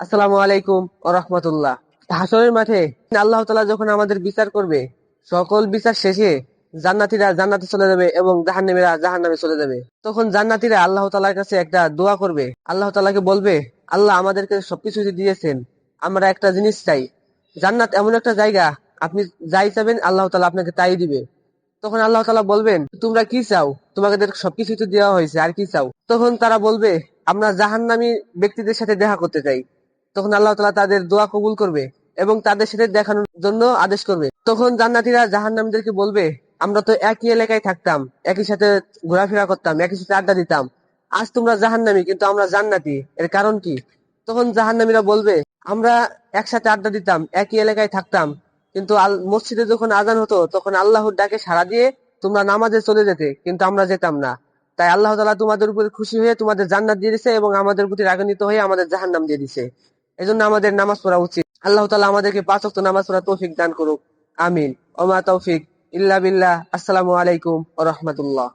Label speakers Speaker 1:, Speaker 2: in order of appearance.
Speaker 1: আসসালামু আলাইকুম রহমতুল্লাহ। হাসরের মাঠে আল্লাহ তালা যখন আমাদের বিচার করবে, সকল বিচার শেষে জান্নাতিরা জান্নাতে চলে যাবে এবং জাহান্নামীরা জাহান্নামে চলে যাবে। তখন জান্নাতিরা আল্লাহ তালার কাছে একটা দোয়া করবে। আল্লাহ তালাকে বলবে, আল্লাহ আমাদেরকে সবকিছু দিয়েছেন, আমরা একটা জিনিস চাই। জান্নাত এমন একটা জায়গা, আপনি যাই চাবেন, আল্লাহ তালা আপনাকে তাই দিবে। তখন আল্লাহ তালা বলবেন, তোমরা কি চাও? তোমাদের সবকিছু দেওয়া হয়েছে, আর কি চাও? তখন তারা বলবে, আমরা জাহান্নামী ব্যক্তিদের সাথে দেখা করতে চাই। তখন আল্লাহ তালা তাদের দোয়া কবুল করবে এবং তাদের সাথে দেখানোর জন্য আদেশ করবে। তখন জান্নাতিরা জাহান্নামীদেরকে বলবে, আমরা তো একই এলাকায় থাকতাম, একই সাথে ঘোরাফেরা করতাম, একই সাথে আড্ডা দিতাম। আজ তোমরা জাহান্নামী, কিন্তু আমরা জান্নাতি। এর কারণ কি? তখন জাহান্নামীরা বলবে, আমরা একসাথে আড্ডা দিতাম, একই এলাকায় থাকতাম, কিন্তু মসজিদে যখন আজান হতো, তখন আল্লাহর ডাকে সাড়া দিয়ে তোমরা নামাজে চলে যেতে, কিন্তু আমরা যেতাম না। তাই আল্লাহ তালা তোমাদের উপর খুশি হয়ে তোমাদের জান্নাত দিয়ে দিছে এবং আমাদের প্রতি রাগান্বিত হয়ে আমাদের জাহান্নাম দিয়ে দিছে। এজন্য আমাদের নামাজ পড়া উচিত। আল্লাহ তালা আমাদেরকে পাঁচ অক্ত নামাজ পড়া তৌফিক দান করুক। আমিন। ওমা তৌফিক ইল্লা বিল্লাহ। আসসালামু আলাইকুম ও রহমতুল্লাহ।